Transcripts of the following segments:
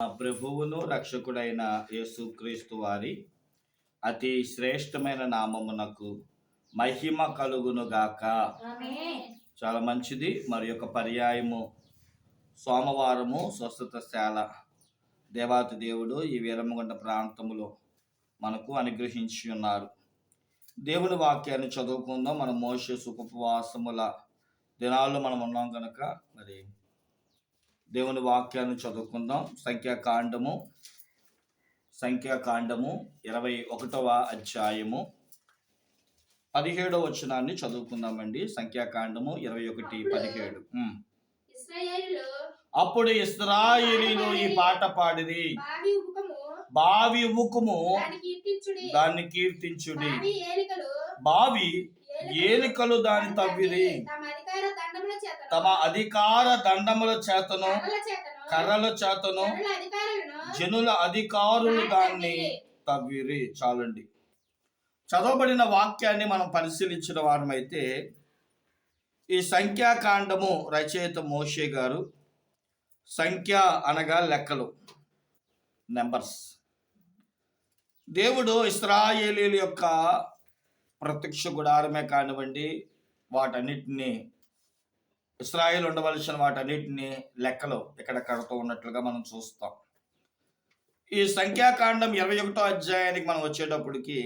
ప్రభువును రక్షకుడైన యేసుక్రీస్తు వారి అతి శ్రేష్టమైన నామమునకు మహిమ కలుగును గాక. చాలా మంచిది. మరి యొక్క పర్యాయము సోమవారము స్వస్థతశాల దేవాతి దేవుడు ఈ వీరమ్మగొండ ప్రాంతములో మనకు అనుగ్రహించి ఉన్నారు. దేవుని వాక్యాన్ని చదువుకుందాం. మనం మోసే సుఖోపవాసముల దినాల్లో మనం ఉన్నాం కనుక మరి దేవుని వాక్యాన్ని చదువుకుందాం. సంఖ్యాకాండము. సంఖ్యాకాండము ఇరవై ఒకటవ అధ్యాయము. పదిహేడవ వచనాన్ని చదువుకుందామండి. సంఖ్యాకాండము ఇరవై ఒకటి పదిహేడు. అప్పుడు ఇస్రాయేలీలు ఈ పాట పాడిరి. బావి ఉకుము దాన్ని కీర్తించుడి. బావి ఏలికలు. బావి ఏలికలు. ఏలికలు దాని తవ్విరి. తమ అధికార దండముల చేతను కర్రల చేతను జనుల అధికారులు దాన్ని తవ్విరి. చాలండి. చదవబడిన వాక్యాన్ని మనం పరిశీలించిన వారమైతే ఈ సంఖ్యాకాండము రచయిత మోషే గారు సంఖ్య అనగా లెక్కలు నెంబర్స్. దేవుడు ఇస్రాయేలీల యొక్క ప్రత్యక్ష గుడారమే కానివ్వండి వాటన్నిటిని ఇస్రాయిల్ ఉండవలసిన వాటన్నిటిని లెక్కలు ఇక్కడ కడుతూ ఉన్నట్లుగా మనం చూస్తాం. ఈ సంఖ్యాకాండం ఇరవై ఒకటో అధ్యాయానికి మనం వచ్చేటప్పటికి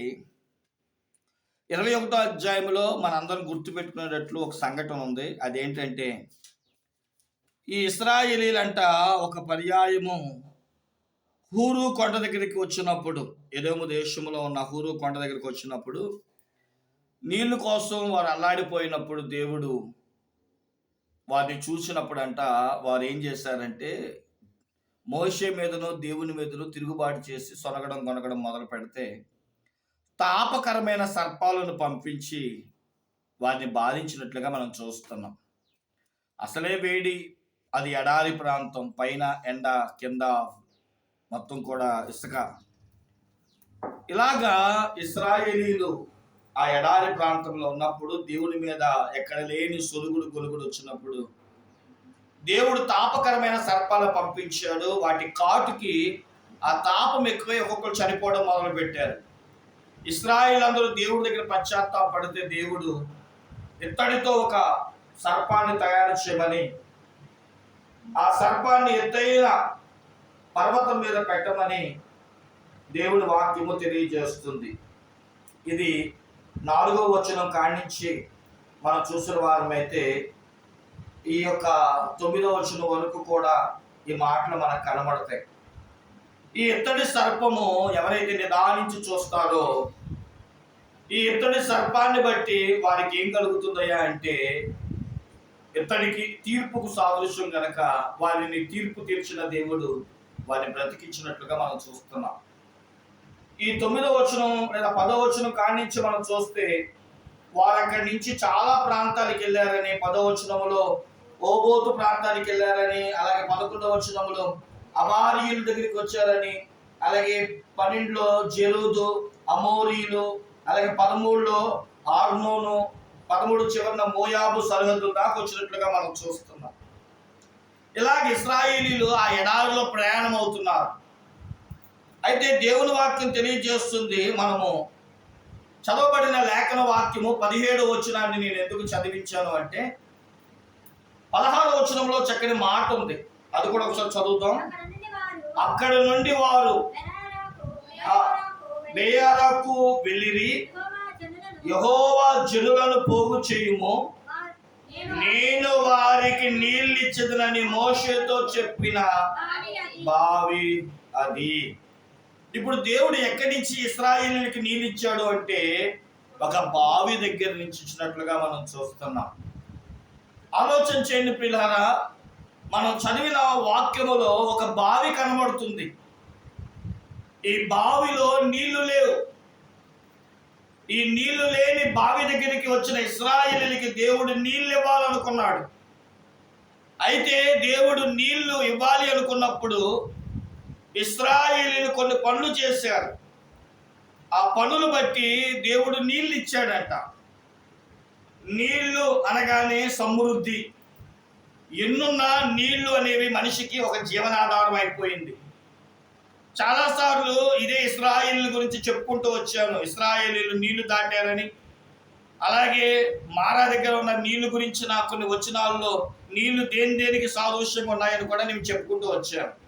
ఇరవై ఒకటో అధ్యాయంలో మనందరం గుర్తుపెట్టుకునేటట్లు ఒక సంఘటన ఉంది. అదేంటంటే ఈ ఇస్రాయేలీలంట ఒక పర్యాయము హూరు కొండ దగ్గరికి వచ్చినప్పుడు ఎదోము దేశంలో ఉన్న హూరు కొండ దగ్గరికి వచ్చినప్పుడు నీళ్ళు కోసం వారు అల్లాడిపోయినప్పుడు దేవుడు వారిని చూసినప్పుడంట వారు ఏం చేశారంటే మోషే మీదను దేవుని మీదను తిరుగుబాటు చేసి సొనగడం కొనగడం మొదలు పెడితే తాపకరమైన సర్పాలను పంపించి వారిని బాధించినట్లుగా మనం చూస్తున్నాం. అసలే వేడి అది ఎడారి ప్రాంతం పైన ఎండ కింద మొత్తం కూడా ఇసుక. ఇలాగా ఇస్రాయేలీలు ఆ ఎడారి ప్రాంతంలో ఉన్నప్పుడు దేవుని మీద ఎక్కడ లేని సొలుగుడు గొలుగుడు వచ్చినప్పుడు దేవుడు తాపకరమైన సర్పాలు పంపించాడు. వాటి కాటుకి ఆ తాపం ఎక్కువై ఒక్కొక్కరు చనిపోవడం మొదలు పెట్టారు ఇస్రాయిల్ అందరూ దేవుడి దగ్గర పశ్చాత్తాపడితే దేవుడు ఇత్తడితో ఒక సర్పాన్ని తయారు చేయమని ఆ సర్పాన్ని ఎత్తైన పర్వతం మీద పెట్టమని దేవుడి వాక్యము తెలియజేస్తుంది. ఇది నాలుగో వచనం కాణించి మనం చూసిన వారమైతే ఈ యొక్క తొమ్మిదో వచనం వరకు కూడా ఈ మాటలు మనకు కనబడతాయి. ఈ ఇత్తడి సర్పము ఎవరైతే నిదానించి చూస్తారో ఈ ఇత్తడి సర్పాన్ని బట్టి వారికి ఏం కలుగుతుందయ్యా అంటే ఇత్తడికి తీర్పుకు సాదృశ్యం గనక వారిని తీర్పు తీర్చిన దేవుడు వారిని బ్రతికించినట్లుగా మనం చూస్తున్నాం. ఈ తొమ్మిదో వచనం లేదా పదో వచనం కానించి మనం చూస్తే వారు అక్కడి నుంచి చాలా ప్రాంతాలకు వెళ్ళారని పదో వచనంలో ఓబోతు ప్రాంతానికి వెళ్ళారని అలాగే పదకొండవ వచనములో అమారీయుల దగ్గరికి వచ్చారని అలాగే పన్నెండులో జెరూదు అమోరీలు అలాగే పదమూడులో హార్మోను పదమూడు చివరిన మోయాబు సరిహద్దు దాకా వచ్చినట్లుగా మనం చూస్తున్నాం. ఇలాగ ఇస్రాయేలీలు ఆ ఎడారిలో ప్రయాణం అవుతున్నారు అయితే దేవుని వాక్యం తెలియజేస్తుంది మనము. చదవబడిన లేఖన వాక్యము పదిహేడు వచనాన్ని నేను ఎందుకు చదివించాను అంటే పదహారు వచనంలో చక్కని మాట ఉంది. అది కూడా ఒకసారి చదువుతాం అక్కడ నుండి వారు అక్కడి నుండి వెళ్ళిరి. యహోవా జనులను పోగు చేయుము. నేను వారికి నీళ్ళిచ్చదనని మోషేతో చెప్పిన బావి అది. ఇప్పుడు దేవుడు ఎక్కడి నుంచి ఇస్రాయేలీలకి నీళ్ళు ఇచ్చాడు అంటే ఒక బావి దగ్గర నుంచి ఇచ్చినట్లుగా మనం చూస్తున్నాం. ఆలోచన చేయండి పిల్లరా మనం చదివిన వాక్యములో ఒక బావి కనబడుతుంది. ఈ బావిలో నీళ్ళు లేవు. ఈ నీళ్ళు లేని బావి దగ్గరికి వచ్చిన ఇస్రాయేలీలకి దేవుడు నీళ్ళు ఇవ్వాలనుకున్నాడు. అయితే దేవుడు నీళ్ళు ఇవ్వాలి అనుకున్నప్పుడు ఇస్రాయిలీలు కొన్ని పనులు చేశారు. ఆ పనులు బట్టి దేవుడు నీళ్ళు ఇచ్చాడంట. నీళ్ళు అనగానే సమృద్ధి. ఎన్నున్నా నీళ్ళు అనేవి మనిషికి ఒక జీవనాధారం అయిపోయింది. చాలా సార్లు ఇదే ఇస్రాయిల్ గురించి చెప్పుకుంటూ వచ్చాను. ఇస్రాయిలీలు నీళ్ళు దాటారని. అలాగే మారా దగ్గర ఉన్న నీళ్ళు గురించి నాకు కొన్ని వచనాల్లో నీళ్ళు దేని దేనికి సాదృశ్యంగా ఉన్నాయని కూడా నేను చెప్పుకుంటూ వచ్చాను.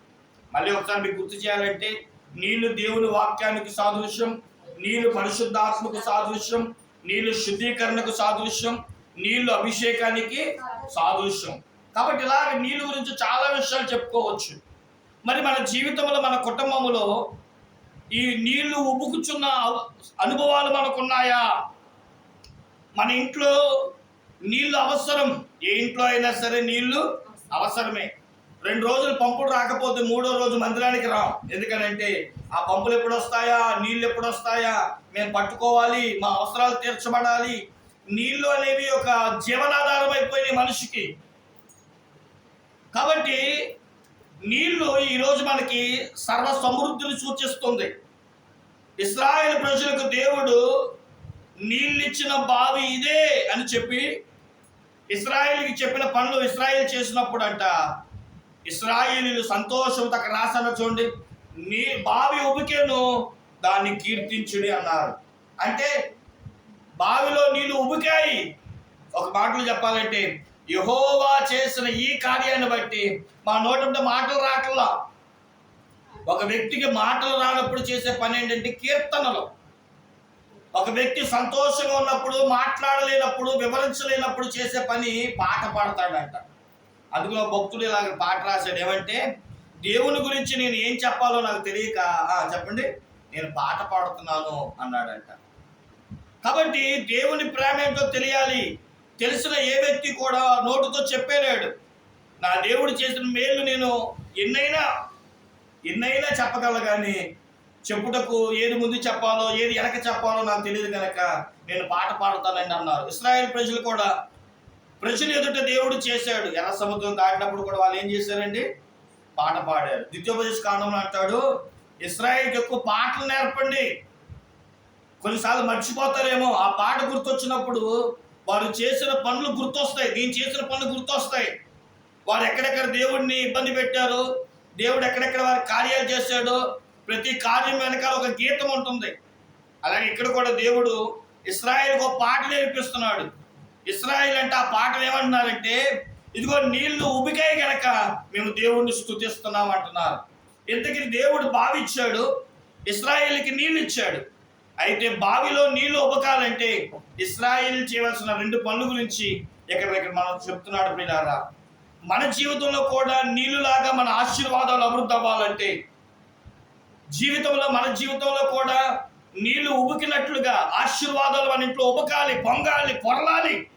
మళ్ళీ ఒకసారి మీకు గుర్తు చేయాలంటే నీళ్ళు దేవుని వాక్యానికి సాదృశ్యం నీళ్ళు పరిశుద్ధాత్మకు సాదృశ్యం నీళ్ళు శుద్ధీకరణకు సాదృశ్యం నీళ్ళు అభిషేకానికి సాదృశ్యం. కాబట్టి ఇలాగ నీళ్ళ గురించి చాలా విషయాలు చెప్పుకోవచ్చు. మరి మన జీవితంలో మన కుటుంబంలో ఈ నీళ్ళు ఉబుకుచున్న అనుభవాలు మనకున్నాయా? మన ఇంట్లో నీళ్ళు అవసరం. ఏ ఇంట్లో అయినా సరే నీళ్ళు అవసరమే. రెండు రోజులు పంపులు రాకపోతే మూడో రోజు మందిరానికి రాం. ఎందుకనంటే ఆ పంపులు ఎప్పుడు వస్తాయా నీళ్ళు ఎప్పుడు వస్తాయా మేము పట్టుకోవాలి మా అవసరాలు తీర్చబడాలి. నీళ్ళు అనేవి ఒక జీవనాధారం అయిపోయినాయి మనిషికి. కాబట్టి నీళ్ళు ఈరోజు మనకి సర్వ సమృద్ధిని సూచిస్తుంది. ఇస్రాయేల్ ప్రజలకు దేవుడు నీళ్ళిచ్చిన బావి ఇదే అని చెప్పి ఇస్రాయేల్కి చెప్పిన పనులు ఇస్రాయేల్ చేసినప్పుడు అంట ఇస్రాయిలు సంతోషంతో అక్కడ రాసిన చూడండి. నీ బావి ఉబికేను దాన్ని కీర్తించుడి అన్నారు. అంటే బావిలో నీళ్ళు ఉబికాయి. ఒక మాటలు చెప్పాలంటే యహోవా చేసిన ఈ కార్యాన్ని బట్టి మా నోట మాటలు రాకల్లా ఒక వ్యక్తికి మాటలు రానప్పుడు చేసే పని ఏంటంటే కీర్తనలు. ఒక వ్యక్తి సంతోషంగా ఉన్నప్పుడు మాట్లాడలేనప్పుడు వివరించలేనప్పుడు చేసే పని పాట పాడతాడంట. అందులో భక్తుడు ఇలాగ పాట రాశాడు ఏమంటే దేవుని గురించి నేను ఏం చెప్పాలో నాకు తెలియక చెప్పండి. నేను పాట పాడుతున్నాను అన్నాడంట. కాబట్టి దేవుని ప్రేమ ఏంటో తెలియాలి. తెలిసిన ఏ వ్యక్తి కూడా నోటుతో చెప్పేలేడు. నా దేవుడు చేసిన మేలు నేను ఎన్నైనా ఎన్నైనా చెప్పగల కానీ చెప్పుటకు ఏది ముందు చెప్పాలో ఏది వెనక చెప్పాలో నాకు తెలియదు కనుక నేను పాట పాడుతానని అన్నారు. ఇస్రాయేల్ ప్రజలు కూడా ప్రజలు ఎదుట దేవుడు చేశాడు. ఎర్ర సముద్రం దాటినప్పుడు కూడా వాళ్ళు ఏం చేశారండి? పాట పాడారు. ద్వితీయోపదేశ కాండంలో అంటాడు ఇస్రాయేల్కి ఎక్కువ పాటలు నేర్పండి. కొన్నిసార్లు మర్చిపోతారేమో. ఆ పాట గుర్తొచ్చినప్పుడు వారు చేసిన పనులు గుర్తొస్తాయి. నేను చేసిన పనులు గుర్తొస్తాయి. వారు ఎక్కడెక్కడ దేవుడిని ఇబ్బంది పెట్టారు దేవుడు ఎక్కడెక్కడ వారి కార్యాలు చేశాడో ప్రతి కార్యం వెనకాల ఒక గీతం ఉంటుంది. అలాగే ఇక్కడ కూడా దేవుడు ఇస్రాయేల్కి ఒక పాట నేర్పిస్తున్నాడు. ఇస్రాయిల్ అంటే ఆ పాటలు ఏమంటున్నారంటే ఇదిగో నీళ్ళు ఉబికాయి గనక మేము దేవుణ్ణి స్థుతిస్తున్నాం అంటున్నారు. ఇంతకీ దేవుడు బావి ఇచ్చాడు నీళ్ళు ఇచ్చాడు అయితే బావిలో నీళ్ళు ఉబకాలంటే ఇస్రాయిల్ చేయవలసిన రెండు పనుల గురించి ఇక్కడ ఇక్కడ మనం చెప్తున్నాడు ప్రియారా మన జీవితంలో కూడా నీళ్ళులాగా మన ఆశీర్వాదాలు అభివృద్ధి అవ్వాలంటే జీవితంలో మన జీవితంలో కూడా నీళ్ళు ఉబికినట్లుగా ఆశీర్వాదాలు మన ఇంట్లో ఉబకాలి పొంగాలి పొరలాలి.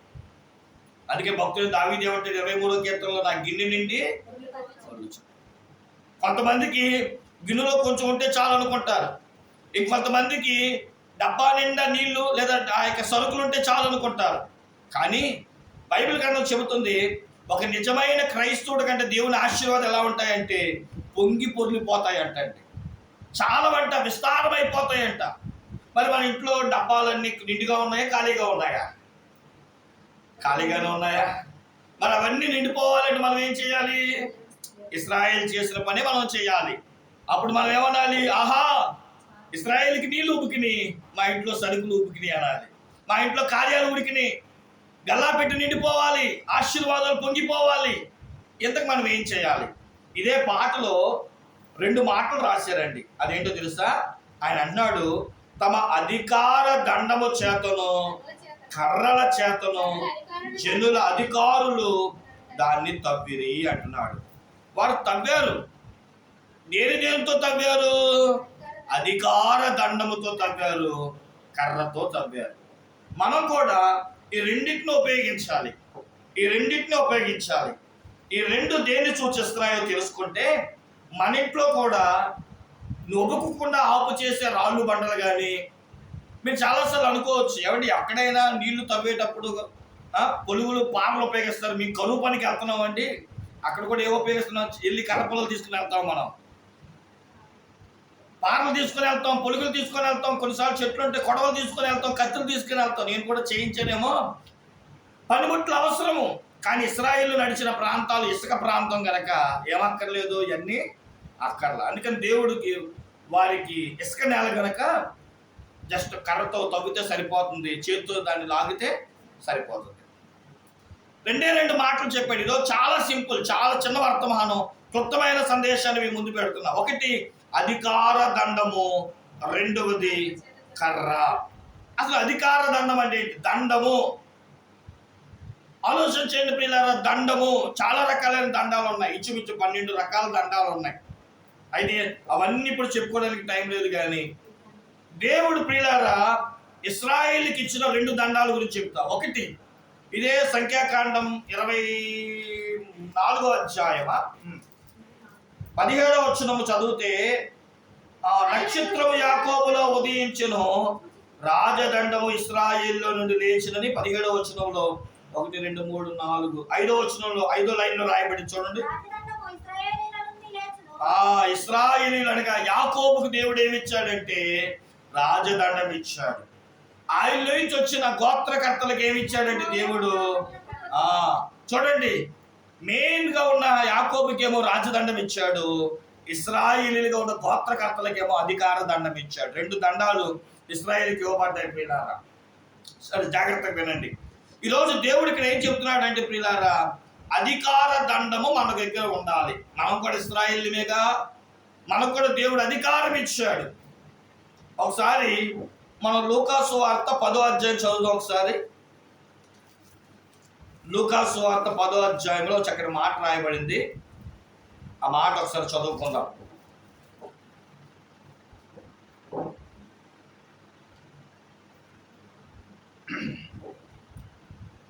అందుకే భక్తులు దావీది ఇరవై మూడో కీర్తనలో నా గిన్నె నిండి కొంతమందికి గిన్నెలో కొంచెం ఉంటే చాలు అనుకుంటారు. ఇంకొంతమందికి డబ్బా నిండా నీళ్ళు లేదా ఆ యొక్క సరుకులు ఉంటే చాలు అనుకుంటారు. కానీ బైబిల్ గ్రంథం చెబుతుంది ఒక నిజమైన క్రైస్తవుడు కంటే దేవుని ఆశీర్వాదం ఎలా ఉంటాయంటే పొంగి పొర్లిపోతాయి అంటండి చాలా వంట విస్తారమైపోతాయంట. మరి మన ఇంట్లో డబ్బాలన్నీ నిండుగా ఉన్నాయా ఖాళీగా ఉన్నాయా? ఖాళీగానే ఉన్నాయా? మరి అవన్నీ నిండిపోవాలంటే మనం ఏం చేయాలి? ఇస్రాయేల్ చేసిన పని మనం చేయాలి. అప్పుడు మనం ఏమనాలి? ఆహా ఇస్రాయేల్కి నీళ్ళు ఉబికిని మా ఇంట్లో సరుకులు ఉబికిని అనాలి. మా ఇంట్లో కార్యాలు ఉడికిని గల్లా పెట్టి నిండిపోవాలి ఆశీర్వాదాలు పొంగిపోవాలి. ఇంతకు మనం ఏం చేయాలి? ఇదే పాటలో రెండు మాటలు రాశారండి. అదేంటో తెలుసా? ఆయన అన్నాడు తమ అధికార దండము చేతను కర్రల చేతను జనుల అధికారులు దాన్ని తవ్విరి అంటున్నాడు. వారు తవ్వారు. దేని దేనితో తవ్వారు. అధికార దండముతో తవ్వారు. కర్రతో తవ్వారు. మనం కూడా ఈ రెండింటిని ఉపయోగించాలి. ఈ రెండింటిని ఉపయోగించాలి. ఈ రెండు దేన్ని సూచిస్తున్నాయో తెలుసుకుంటే మన ఇంట్లో కూడా నొబుకుండా ఆపు చేసే రాళ్ళు బండలు కానీ మీరు చాలాసార్లు అనుకోవచ్చు. ఏమంటే ఎక్కడైనా నీళ్ళు తవ్వేటప్పుడు పొలుగులు పాములు ఉపయోగిస్తారు. మీ కరువు పనికి వెళ్తున్నాం అండి. అక్కడ కూడా ఏవో ఉపయోగిస్తున్నాం? వెళ్ళి కర్రపొలలు తీసుకుని వెళ్తాం మనం. పారలు తీసుకుని వెళ్తాం పొలుగులు తీసుకొని వెళ్తాం కొన్నిసార్లు చెట్లు ఉంటే కొడవలు తీసుకుని వెళ్తాం కత్తులు తీసుకుని వెళ్తాం. నేను కూడా చేయించానేమో. పనిముట్లు అవసరము. కానీ ఇస్రాయిల్ నడిచిన ప్రాంతాలు ఇసుక ప్రాంతం గనక ఏమక్కర్లేదు ఇవన్నీ అక్కర్లా. అందుకని దేవుడికి వారికి ఇసుక నేల గనక జస్ట్ కర్రతో తవ్వితే సరిపోతుంది. చేతితో దాన్ని లాగితే సరిపోతుంది. రెండే రెండు మాటలు చెప్పాడు. ఈరోజు చాలా సింపుల్ చాలా చిన్న వర్తమానం. క్లుప్తమైన సందేశాన్ని మీ ముందు పెడుతున్నా. ఒకటి అధికార దండము. రెండవది కర్ర. అసలు అధికార దండం అంటే దండము. ఆలోచించండి పిల్లల దండము. చాలా రకాలైన దండాలు ఉన్నాయి. ఇచ్చుమిచ్చు పన్నెండు రకాల దండాలు ఉన్నాయి. అయితే అవన్నీ ఇప్పుడు చెప్పుకోవడానికి టైం లేదు కానీ దేవుడు ప్రియులారా ఇస్రాయిల్కి ఇచ్చిన రెండు దండాల గురించి చెప్తా. ఒకటి ఇదే సంఖ్యాకాండం ఇరవై నాలుగో అధ్యాయమా? పదిహేడవ వచనము చదివితే ఆ నక్షత్రము యాకోబులో ఉదయించెను రాజదండము ఇస్రాయేల్లో నుండి లేచినని పదిహేడవ వచనంలో ఒకటి రెండు మూడు నాలుగు ఐదో వచనంలో ఐదో లైన్లో రాయబడి చూడండి. ఆ ఇస్రాయేలీలు అనగా యాకోబుకు దేవుడు ఏమి ఇచ్చాడంటే రాజదండం ఇచ్చాడు ఆయన నుంచి వచ్చిన గోత్రకర్తలకు ఏమిచ్చాడంటే దేవుడు? ఆ చూడండి మెయిన్గా ఉన్న యాకోబుకేమో రాజదండం ఇచ్చాడు ఇస్రాయిలీలుగా ఉన్న గోత్రకర్తలకేమో అధికార దండం ఇచ్చాడు. రెండు దండాలు ఇస్రాయిల్కి ఇవ్వబడ్డాయి ప్రియులారా. సరే జాగ్రత్తగా వినండి. ఈరోజు దేవుడు ఇక్కడ ఏం చెప్తున్నాడంటే ప్రియులారా అధికార దండము మన దగ్గర ఉండాలి. మనం కూడా ఇస్రాయేలీమేగా మనకు కూడా దేవుడు అధికారం ఇచ్చాడు. ఒకసారి మనం లూకాసు వార్త పదో అధ్యాయం చదువుదాం ఒకసారి. లూకాసు వార్త పదో అధ్యాయంలో చక్కటి మాట రాయబడింది. ఆ మాట ఒకసారి చదువుకుందాం.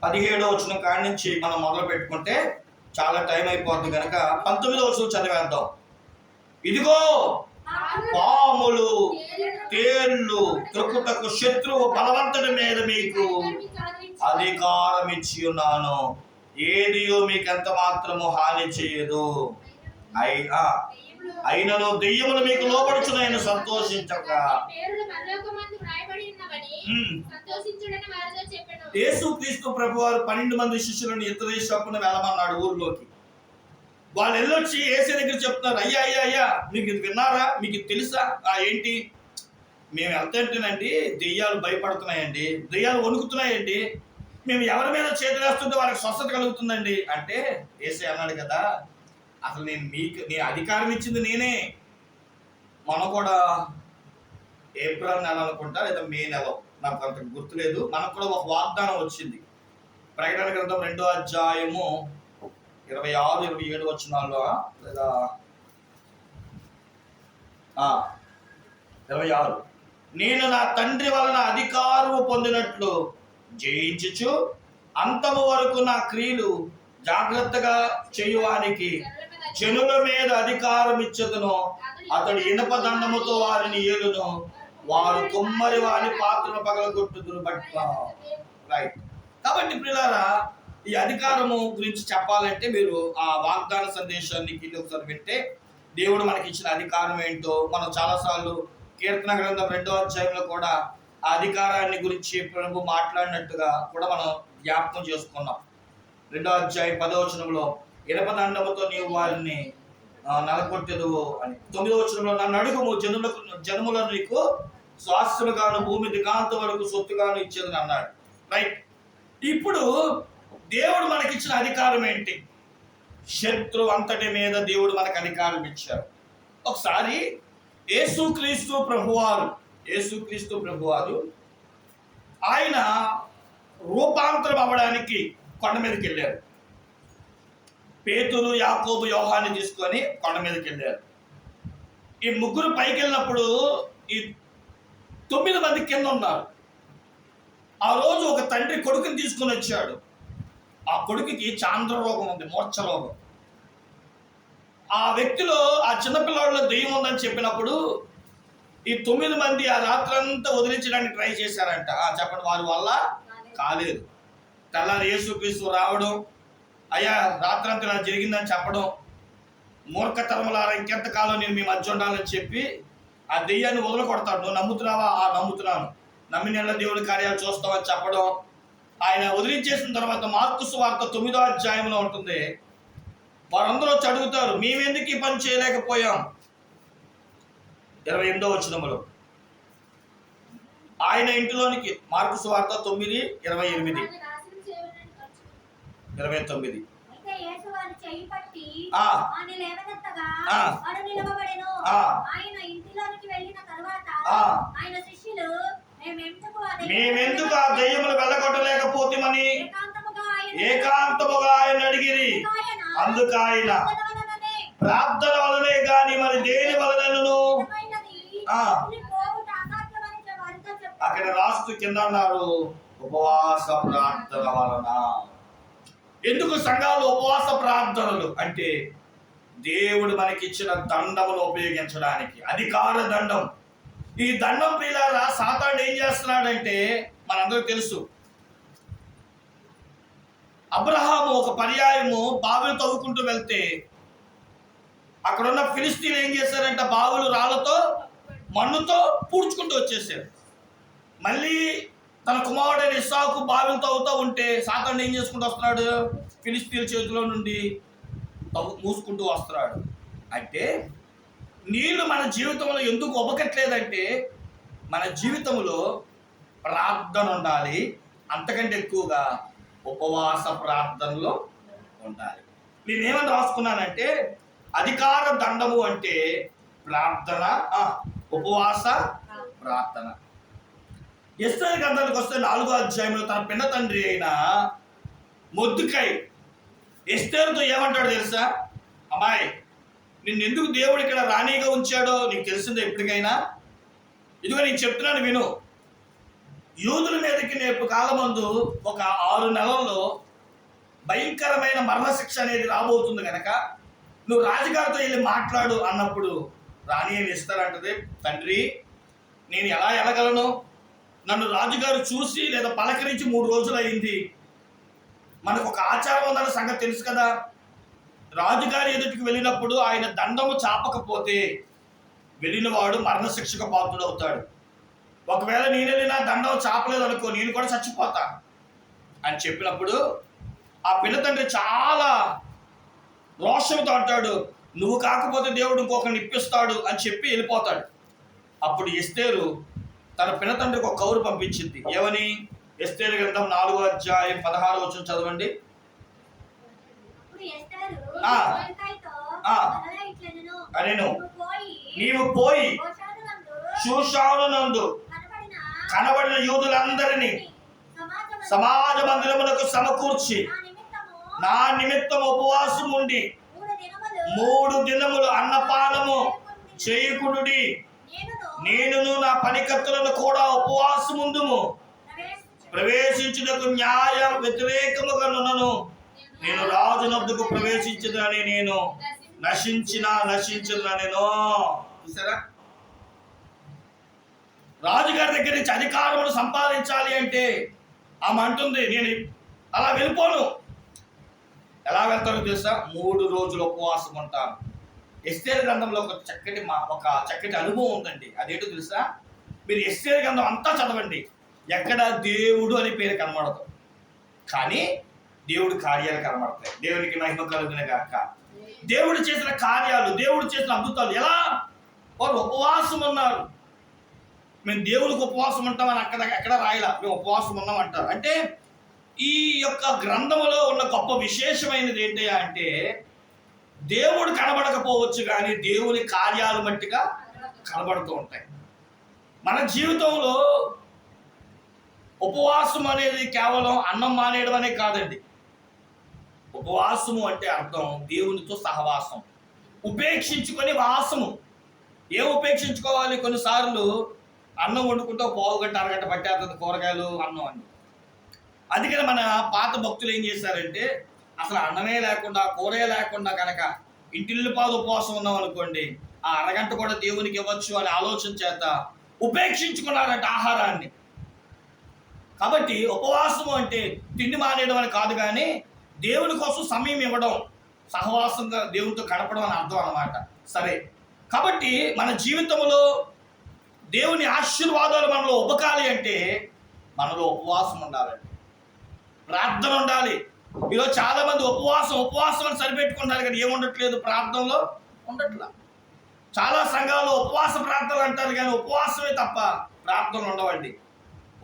పదిహేడో వచ్చిన కాడి నుంచి మనం మొదలు పెట్టుకుంటే చాలా టైం అయిపోతుంది కనుక పంతొమ్మిదో వచ్చిన చదివేద్దాం. ఇదిగో పాములు తేళ్ళు త్రొక్కుటకు శత్రువు బలవంతుడి మీద మీకు అధికారం ఇచ్చి ఉన్నాను. ఏదియో మీకు ఎంత మాత్రము హాని చేయదు. అయినా అయినను దెయ్యములు మీకు లోపడుచున్నాయని సంతోషించక. యేసు క్రీస్తు ప్రభు వారు పన్నెండు మంది శిష్యులను ఇతర చొప్పున వెళ్ళమన్నాడు ఊర్లోకి వాళ్ళు వెళ్ళొచ్చి ఏసీ దగ్గర చెప్తున్నారు అయ్యా అయ్యా అయ్యా మీకు ఇది విన్నారా? మీకు ఇది తెలుసా? ఆ ఏంటి? మేము వెళ్తుంటేనండి దెయ్యాలు భయపడుతున్నాయండి దెయ్యాలు వణుకుతున్నాయండి మేము ఎవరి మీద చేతులు వేస్తుంటే వాళ్ళకి స్వస్థత కలుగుతుందండి. అంటే ఏసీ అన్నాడు కదా అసలు నేను మీకు నేను అధికారం ఇచ్చింది నేనే. మనం కూడా ఏప్రిల్ నెల అనుకుంటా లేదా మే నెల నాకు అంత గుర్తులేదు. మనకు కూడా ఒక వాగ్దానం వచ్చింది. ప్రకటన గ్రంథం రెండో అధ్యాయము ఇరవై ఆరు ఇరవై ఏడు వచ్చినాల్లో లేదా? ఇరవై ఆరు నేను నా తండ్రి వలన అధికారము పొందినట్లు జయించుచు అంతము వరకు నా క్రియలు జాగ్రత్తగా చేయువానికి జనుల మీద అధికారం ఇచ్చదును. అతడు ఇనప దండముతో వారిని ఏలును. వారు కుమ్మరి వారి పాత్రను పగలగొట్టుదురు బట్ రైట్ కాబట్టి పిల్లరా ఈ అధికారము గురించి చెప్పాలంటే మీరు ఆ వాగ్దాన సందేశాన్ని కింద ఒకసారి వింటే దేవుడు మనకి ఇచ్చిన అధికారం ఏంటో మనం చాలాసార్లు కీర్తన గ్రంథం రెండో అధ్యాయంలో కూడా ఆ అధికారాన్ని గురించి ప్రభు మాట్లాడినట్టుగా కూడా మనం జ్ఞాపకం చేసుకున్నాం. రెండో అధ్యాయం పదో వచనంలో నీవు వారిని ఆ, అని. తొమ్మిదో వచనంలో నన్ను అడుగుము జనులకు జనములను నీకు స్వాస్థ్యముగాను భూమి దిగాంత వరకు సొత్తుగాను ఇచ్చేదని అన్నాడు. రైట్ ఇప్పుడు దేవుడు మనకిచ్చిన అధికారం ఏంటి? శత్రు అంతటి మీద దేవుడు మనకు అధికారం ఇచ్చారు. ఒకసారి యేసుక్రీస్తు ప్రభువారు యేసుక్రీస్తు ప్రభువారు ఆయన రూపాంతరం అవ్వడానికి కొండ మీదకి వెళ్ళారు. పేతురు యాకోబు యోహాన్ని తీసుకొని కొండ మీదకి వెళ్ళారు. ఈ ముగ్గురు పైకి వెళ్ళినప్పుడు ఈ తొమ్మిది మంది కింద ఉన్నారు. ఆ రోజు ఒక తండ్రి కొడుకుని తీసుకొని వచ్చాడు. ఆ కొడుకుకి చాంద్ర రోగం ఉంది మూర్ఛ రోగం ఆ వ్యక్తిలో ఆ చిన్నపిల్లాడిలో దెయ్యం ఉందని చెప్పినప్పుడు ఈ తొమ్మిది మంది ఆ రాత్రంతా వదిలించడానికి ట్రై చేశారంట. ఆ, చెప్పండి వారి వల్ల కాలేదు. తెల్లారి యేసుక్రీస్తు రావడం అయ్యా రాత్రంతా ఇలా జరిగిందని చెప్పడం మూర్ఖతరములారా ఇంకెంతకాలం నేను మీ మధ్య ఉండాలని చెప్పి ఆ దెయ్యాన్ని వదలకొడతాడు నువ్వు నమ్ముతున్నావా? ఆ నమ్ముతున్నాను. నమ్మిన దేవుడి కార్యాలు చూస్తావని చెప్పడం ఆయన వదిలించేసిన తర్వాత మార్కు వార్త తొమ్మిదో అధ్యాయంలో ఉంటుంది. వారందరూ వచ్చి అడుగుతారు మేమెందుకు ఈ పని చేయలేకపోయాం? ఇరవై ఎనిమిదో వచ్చినములో ఆయన ఇంటిలోనికి మార్కు సువార్త తొమ్మిది ఇరవై ఎనిమిది. ఇరవై తొమ్మిది. అయితే యేసు వారి చెయ్యి పట్టి ఆ. వాని లేవనెత్తగా ఆ. వాడు నిలవబడెను ఆ. ఆయన ఇంటిలోనికి వెళ్ళిన తరువాత ఆ. ఆయన శిష్యులు మేమెందుకు ఆ దయ్యములను మేమెందుకు ఆ దెయ్యములు వెళ్ళగొట్టలేకపోతేమని ఏకాంతముగా ఆయన ఏకాంతముగా ఆయన అడిగిరి ఆయన అందుకు ఆయన ప్రార్థన వలనే గాని మరి దేని వలనను. అక్కడ రాస్తూ కింద అన్నారు ఉపవాస ప్రార్థన వలన. ఎందుకు సంఘాలు ఉపవాస ప్రార్థనలు? అంటే దేవుడు మనకిచ్చిన దండమును ఉపయోగించడానికి అధికార దండం. ఈ దండం ప్రియులారా సాతాడు ఏం చేస్తున్నాడంటే మనందరికి తెలుసు అబ్రహాము ఒక పర్యాయము బావిలు తవ్వుకుంటూ వెళ్తే అక్కడున్న ఫిలిస్తీన్లు ఏం చేశారంటే? బావులు రాళ్ళతో మన్నుతో పూడ్చుకుంటూ వచ్చేసారు మళ్ళీ తన కుమారుడైన ఇస్సాకు బావిలు తవ్వుతూ ఉంటే సాతాను ఏం చేసుకుంటూ వస్తున్నాడు? ఫిలిస్తీన్ల చేతిలో నుండి తవ్వు మూసుకుంటూ వస్తున్నాడు. అంటే నీళ్ళు మన జీవితంలో ఎందుకు ఒప్పకట్లేదంటే మన జీవితంలో ప్రార్థన ఉండాలి అంతకంటే ఎక్కువగా ఉపవాస ప్రార్థనలో ఉండాలి. నేనేమని రాసుకున్నానంటే అధికార దండము అంటే ప్రార్థన ఉపవాస ప్రార్థన. ఎస్ఐ గ్రంథానికి వస్తే నాలుగో అధ్యాయంలో తన పిన్న తండ్రి అయిన మొద్దుకై ఎస్తేరుతో ఏమంటాడు తెలుసా? అమ్మాయి నిన్ను ఎందుకు దేవుడు ఇక్కడ రాణిగా ఉంచాడో నీకు తెలిసిందే ఎప్పటికైనా ఇదిగో నేను చెప్తున్నాను విను. యూదుల మీదకి నేపు కాలమందు ఒక ఆరు నెలల్లో భయంకరమైన మరణశిక్ష అనేది రాబోతుంది కనుక నువ్వు రాజుగారితో వెళ్ళి మాట్లాడు అన్నప్పుడు రాణి ఏమి ఇస్తారంటది? తండ్రి నేను ఎలా ఎలగలను? నన్ను రాజుగారు చూసి లేదా పలకరించి మూడు రోజులు అయింది. మనకు ఒక ఆచారం ఉందన్న సంగతి తెలుసు కదా. రాజుగారి ఎదుటికి వెళ్ళినప్పుడు ఆయన దండము చాపకపోతే వెళ్ళినవాడు మరణశిక్షకు పాత్రుడవుతాడు. ఒకవేళ నేను వెళ్ళినా దండం చాపలేదు అనుకో నేను కూడా చచ్చిపోతా అని చెప్పినప్పుడు ఆ పిల్ల తండ్రి చాలా రోషంతో అంటాడు నువ్వు కాకపోతే దేవుడు ఇంకొకరిని ఇప్పిస్తాడు అని చెప్పి వెళ్ళిపోతాడు. అప్పుడు ఎస్తేరు తన పిల్ల తండ్రికి ఒక కౌరు పంపించింది. ఏమని? ఎస్తేరు గ్రంథం నాలుగో అధ్యాయం పదహారు వచ్చిన చదవండి. అనెను. "నీవు పోయి శూషాను నందు కనబడిన యూదులందరినీ సమాజ మందిరములకు సమకూర్చి నా నిమిత్తం ఉపవాసం ఉండి మూడు దినములు అన్నపానము చేయకుడుడి నేనును నా పనికత్తులను కూడా ఉపవాసముందుము. ప్రవేశించు. ప్రవేశించుటకు న్యాయ వ్యతిరేకముగా నున్నను. నేను రాజునద్దుకు ప్రవేశించదని నేను నశించిన నశించిన నేను చూసారా? రాజుగారి దగ్గర నుంచి అధికారమును సంపాదించాలి అంటే ఆమె అంటుంది నేను అలా వెళ్ళిపోను. ఎలా వెళ్తానో తెలుసా? మూడు రోజులు ఉపవాసం ఉంటాను. ఎస్టేర్ గ్రంథంలో ఒక చక్కటి మా ఒక చక్కటి అనుభవం ఉందండి. అదేంటో తెలుసా? మీరు ఎస్టేర్ గ్రంథం అంతా చదవండి. ఎక్కడ దేవుడు అని పేరు కనబడదు. కానీ దేవుడి కార్యాలు కనబడతాయి. దేవునికి మహిమ కలుగున కాక దేవుడు చేసిన కార్యాలు దేవుడు చేసిన అద్భుతాలు ఎలా? వారు ఉపవాసం ఉన్నారు. మేము దేవుడికి ఉపవాసం ఉంటామని అక్కడ ఎక్కడ రాయలా? మేము ఉపవాసం ఉన్నాం అంటారు అంటే ఈ యొక్క గ్రంథములో ఉన్న గొప్ప విశేషమైనది ఏంటి అంటే దేవుడు కనబడకపోవచ్చు కానీ దేవుని కార్యాలు మట్టిగా కనబడుతూ ఉంటాయి. మన జీవితంలో ఉపవాసం అనేది కేవలం అన్నం మానేయడం అనే కాదండి. ఉపవాసము అంటే అర్థం దేవునితో సహవాసం. ఉపేక్షించుకొని వాసము. ఏం ఉపేక్షించుకోవాలి? కొన్నిసార్లు అన్నం వండుకుంటే పావు గంట అరగంట పట్టేస్తుంది కూరగాయలు అన్నం అని అందుకని మన పాత భక్తులు ఏం చేశారంటే అసలు అన్నమే లేకుండా కూరే లేకుండా కనుక ఇంటిల్లు పాదు ఉపవాసం ఉన్నాం అనుకోండి ఆ అరగంట కూడా దేవునికి ఇవ్వచ్చు అనే ఆలోచన చేత ఉపేక్షించుకున్నారంట ఆహారాన్ని. కాబట్టి ఉపవాసం అంటే తిండి మానేయడం అని కాదు కానీ దేవుని కోసం సమయం ఇవ్వడం సహవాసంగా దేవునితో గడపడం అని అర్థం అన్నమాట. సరే. కాబట్టి మన జీవితంలో దేవుని ఆశీర్వాదాలు మనలో ఉపకాలి అంటే మనలో ఉపవాసం ఉండాలండి. ప్రార్థన ఉండాలి. ఈరోజు చాలామంది ఉపవాసం ఉపవాసం అని సరిపెట్టుకుంటారు కానీ ఏముండట్లేదు ప్రార్థనలో? ఉండట్లా. చాలా సంఘాలు ఉపవాస ప్రార్థనలు అంటారు కానీ ఉపవాసమే తప్ప ప్రార్థనలు ఉండవండి.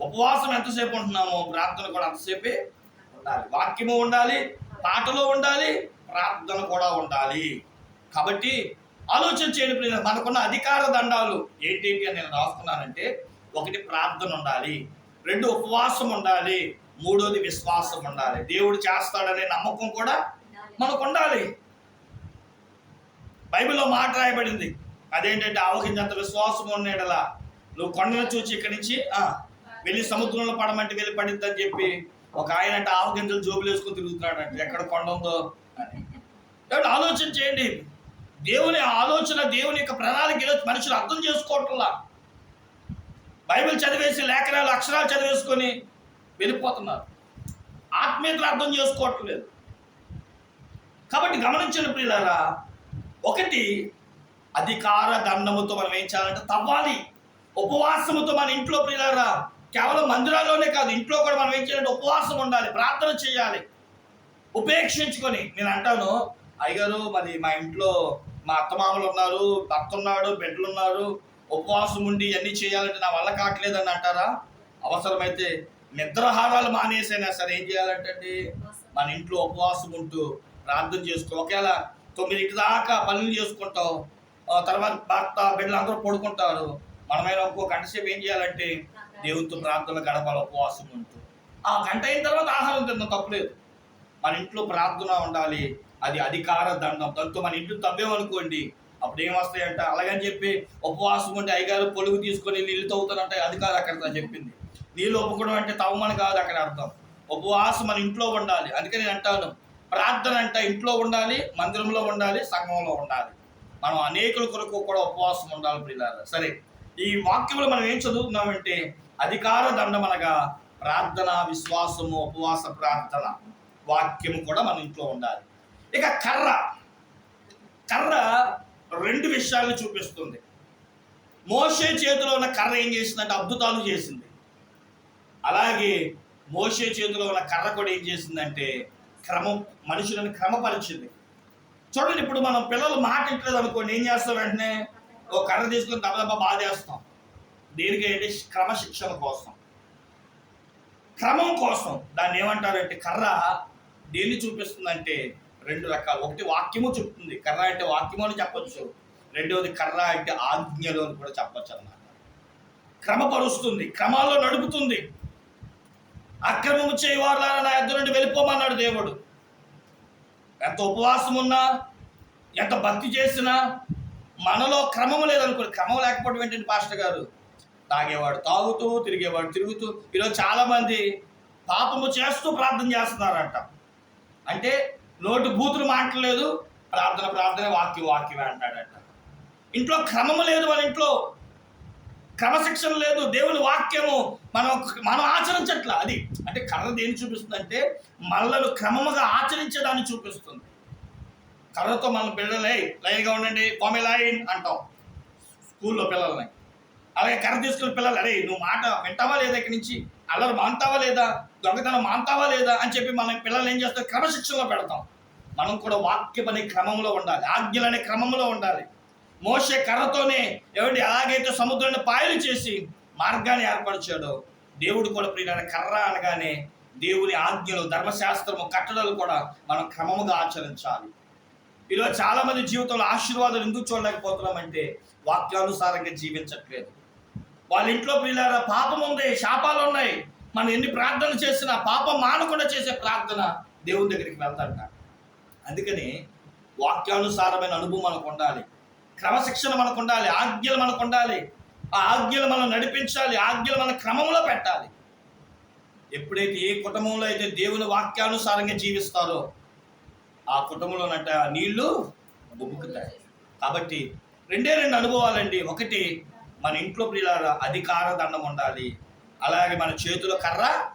ఉపవాసం ఎంతసేపు ఉంటున్నామో ప్రార్థన కూడా అంతసేపే ఉండాలి. వాక్యము ఉండాలి పాటలు ఉండాలి ప్రార్థన కూడా ఉండాలి. కాబట్టి ఆలోచన చేయండి లేదు మనకున్న అధికార దండాలు ఏంటేంటి అని నేను రాసుకున్నానంటే ఒకటి ప్రార్థన ఉండాలి రెండు ఉపవాసం ఉండాలి మూడోది విశ్వాసం ఉండాలి. దేవుడు చేస్తాడనే నమ్మకం కూడా మనకు ఉండాలి. బైబిల్లో మాట రాయబడింది. అదేంటంటే ఆవగించంత విశ్వాసం ఉండేడలా నువ్వు కొండను చూచి ఇక్కడి నుంచి వెళ్ళి సముద్రంలో పడమంటే వెళ్ళి పడిద్దని చెప్పి ఒక ఆయన అంటే ఆవగింజలు జోబులు వేసుకొని తిరుగుతున్నాడు అంటే ఎక్కడ కొండ ఉందో అని. ఆలోచన చేయండి. దేవుని ఆలోచన దేవుని యొక్క ప్రణాళిక మనుషులు అర్థం చేసుకోవట్లా. బైబిల్ చదివేసి లేఖనాలు అక్షరాలు చదివేసుకొని వెళ్ళిపోతున్నారు. ఆత్మీయతలు అర్థం చేసుకోవట్లేదు కాబట్టి గమనించిన పిల్లరా ఒకటి అధికార దండముతో మనం ఏం చేయాలంటే తవ్వాలి. ఉపవాసముతో మన ఇంట్లో ప్రియులారా కేవలం మందిరాల్లోనే కాదు ఇంట్లో కూడా మనం ఏం చేయాలంటే ఉపవాసం ఉండాలి ప్రార్థన చేయాలి. ఉపేక్షించుకొని నేను అంటాను అయ్యగారు మరి మా ఇంట్లో మా అత్తమామలు ఉన్నారు భర్త ఉన్నాడు బిడ్డలు ఉన్నారు ఉపవాసం ఉండి ఇవన్నీ చేయాలంటే నా వల్ల కావట్లేదని అంటారా? అవసరమైతే నిద్రాహారాలు మానేసైనా సరే ఏం చేయాలంటే మన ఇంట్లో ఉపవాసం ఉంటూ ప్రార్థన చేసుకో. ఒకవేళ తొమ్మిదింటి దాకా పనులు చేసుకుంటావు ఆ తర్వాత భర్త బిడ్డలు అందరూ పడుకుంటారు మనమైనా ఇంకో గంట సేపు ఏం చేయాలంటే దేవునితో ప్రార్థనలు గడపాలి ఉపవాసం ఉంటూ. ఆ గంట అయిన తర్వాత ఆహారం తిన్న తప్పులేదు. మన ఇంట్లో ప్రార్థన ఉండాలి అది అధికార దండం. దాంతో మన ఇంట్లో తవ్వేమనుకోండి అప్పుడు ఏమొస్తాయంట అలాగని చెప్పి ఉపవాసం ఉంటే అయ్యగారు పొలుగు తీసుకొని నీళ్ళు తవ్వుతానంటే అది కాదు అక్కడ చెప్పింది. నీళ్ళు ఒప్పుకోవడం అంటే తవ్వమని కాదు అక్కడ అర్థం. ఉపవాసం మన ఇంట్లో ఉండాలి. అందుకే నేను అంటాను ప్రార్థన అంటే ఇంట్లో ఉండాలి మందిరంలో ఉండాలి సంఘంలో ఉండాలి. మనం అనేకుల కొరకు కూడా ఉపవాసం ఉండాలి ప్రియులారా. సరే ఈ వాక్యంలో మనం ఏం చదువుతున్నామంటే అధికార దండమనగా ప్రార్థన విశ్వాసము ఉపవాస ప్రార్థన వాక్యము కూడా మన ఇంట్లో ఉండాలి. ఇక కర్ర. కర్ర రెండు విషయాలను చూపిస్తుంది. మోషే చేతిలో ఉన్న కర్ర ఏం చేసిందంటే అద్భుతాలు చేసింది. అలాగే మోషే చేతిలో ఉన్న కర్ర కూడా ఏం చేసిందంటే క్రమం మనుషులను క్రమపరిచింది. చూడండి ఇప్పుడు మనం పిల్లలు మాట అనుకోండి ఏం చేస్తాం వెంటనే? ఓ కర్ర తీసుకొని దెబ్బ బాధేస్తాం. దీనికి ఏంటి క్రమశిక్షణ కోసం. క్రమం కోసం. దాన్ని ఏమంటారంటే కర్ర దేన్ని చూపిస్తుందంటే రెండు రకాలు. ఒకటి వాక్యము చెప్తుంది. కర్ర అంటే వాక్యము అని చెప్పచ్చు. రెండవది కర్ర అంటే ఆజ్ఞలు అని కూడా చెప్పచ్చు అన్నమాట. క్రమపరుస్తుంది. క్రమాల్లో నడుపుతుంది. అక్రమము చేయవారులారా నా ఎద్దు నుండి వెళ్ళిపోమన్నాడు దేవుడు. ఎంత ఉపవాసం ఉన్నా ఎంత భక్తి చేసినా మనలో క్రమం లేదనుకోండి. క్రమం లేకపోవడం ఏంటంటే పాస్టర్ గారు? తాగేవాడు తాగుతూ తిరిగేవాడు తిరుగుతూ. ఈరోజు చాలామంది పాపము చేస్తూ ప్రార్థన చేస్తున్నారంట. అంటే నోటి బూతులు మాట్లాడలేదు ప్రార్థన ప్రార్థన వాక్యం వాక్యమే అంటాడంట. ఇంట్లో క్రమము లేదు మన ఇంట్లో. క్రమశిక్షణ లేదు దేవుని వాక్యము మనం మనం ఆచరించట్ల. అది అంటే కర్ర దేని చూపిస్తుంది అంటే మనలను క్రమముగా ఆచరించేదాన్ని చూపిస్తుంది. కర్రతో మనం పిల్లలే లైన్గా ఉండండి కొమె లైన్ అంటాం. స్కూల్లో పిల్లల్ని. అలాగే కర్ర తీసుకున్న పిల్లలు అరే నువ్వు మాట వింటావా లేదా ఇక్కడి నుంచి? అల్లరి మాంటావా లేదా? దొంగతనం మాంతావా లేదా అని చెప్పి మనం పిల్లల్ని ఏం చేస్తాం క్రమశిక్షణలో పెడతాం. మనం కూడా వాక్యం అనే క్రమంలో ఉండాలి ఆజ్ఞలనే క్రమంలో ఉండాలి. మోసే కర్రతోనే ఏమిటి అలాగైతే సముద్రాన్ని పాయలు చేసి మార్గాన్ని ఏర్పరిచాడో దేవుడు కూడా ప్రియులైన కర్ర అనగానే దేవుని ఆజ్ఞలు ధర్మశాస్త్రము కట్టడలు కూడా మనం క్రమముగా ఆచరించాలి. ఈరోజు చాలా మంది జీవితంలో ఆశీర్వాదాలు ఎందుకు చూడలేకపోతున్నామంటే వాక్యానుసారంగా జీవించట్లేదు. వాళ్ళ ఇంట్లో పిల్లల పాపం ఉంది శాపాలు ఉన్నాయి మనం ఎన్ని ప్రార్థనలు చేసినా పాపం మానకుండా చేసే ప్రార్థన దేవుని దగ్గరికి వెళ్తాడట. అందుకని వాక్యానుసారమైన అనుభవం మనకు ఉండాలి. క్రమశిక్షణ మనకు ఉండాలి. ఆజ్ఞలు మనకు ఉండాలి. ఆ ఆజ్ఞలు మనం నడిపించాలి. ఆజ్ఞలు మన క్రమంలో పెట్టాలి. ఎప్పుడైతే ఏ కుటుంబంలో అయితే దేవుని వాక్యానుసారంగా జీవిస్తారో ఆ కుటుంబంలోనంట నీళ్ళు బొబ్బుకుతాయి. కాబట్టి రెండే రెండు అనుభవాలండి. ఒకటి మన ఇంట్లో పిల్లల అధికార దండం ఉండాలి. అలాగే మన చేతిలో కర్ర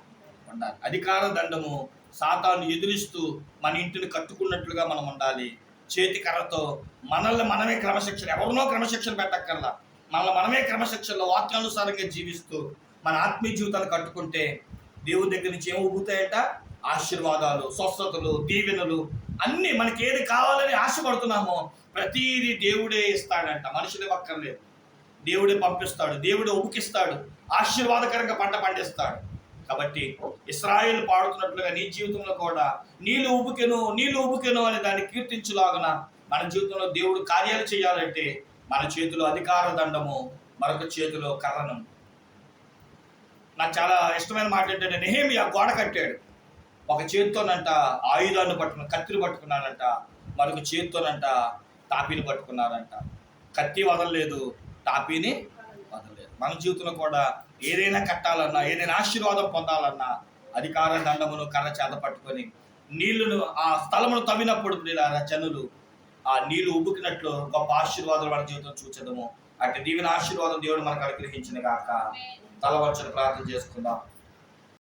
ఉండాలి. అధికార దండము సాతాను ఎదురిస్తూ మన ఇంటిని కట్టుకున్నట్లుగా మనం ఉండాలి. చేతి కర్రతో మనల్ని మనమే క్రమశిక్షణ ఎవరినో క్రమశిక్షణ పెట్టక్కర్లా. మనల్ని మనమే క్రమశిక్షణలో వాక్యానుసారంగా జీవిస్తూ మన ఆత్మీయ జీవితాన్ని కట్టుకుంటే దేవుడి దగ్గర నుంచి ఏం ఊగుతాయంట? ఆశీర్వాదాలు స్వస్థతలు దీవెనలు అన్నీ మనకి ఏది కావాలని ఆశపడుతున్నామో ప్రతీది దేవుడే ఇస్తాడంట. మనుషులు ఒక్కర్లేదు. దేవుడే పంపిస్తాడు దేవుడే ఉబుకిస్తాడు ఆశీర్వాదకరంగా పంట పండిస్తాడు. కాబట్టి ఇస్రాయేల్ పాడుతున్నట్లుగా నీ జీవితంలో కూడా నీళ్ళు ఉబుకెను నీళ్ళు ఉబుకెను అని దాన్ని కీర్తించులాగన మన జీవితంలో దేవుడు కార్యాలు చేయాలంటే మన చేతిలో అధికార దండము మరొక చేతిలో కరణం నాకు చాలా ఇష్టమైన మాట ఏంటంటే నెహేమియా గోడ కట్టాడు. ఒక చేత్తోనంట ఆయుధాన్ని పట్టుకున్న కత్తిని పట్టుకున్నాడంట మరొక చేత్తోనంట తాపీని పట్టుకున్నారంట కత్తి వదలలేదు తాపీని వదలలేదు. మన జీవితంలో కూడా ఏదైనా కట్టాలన్నా ఏదైనా ఆశీర్వాదం పొందాలన్నా అధికార దండమును కర్ర చేత పట్టుకొని నీళ్ళను ఆ స్థలమును తవ్వినప్పుడు జనులు ఆ నీళ్ళు ఉబ్బుకినట్లు గొప్ప ఆశీర్వాదాలు మన జీవితం చూచదము. అంటే దీవెన ఆశీర్వాదం దేవుడు మనకు అనుగ్రహించిన కాక తల ప్రార్థన చేసుకుందాం.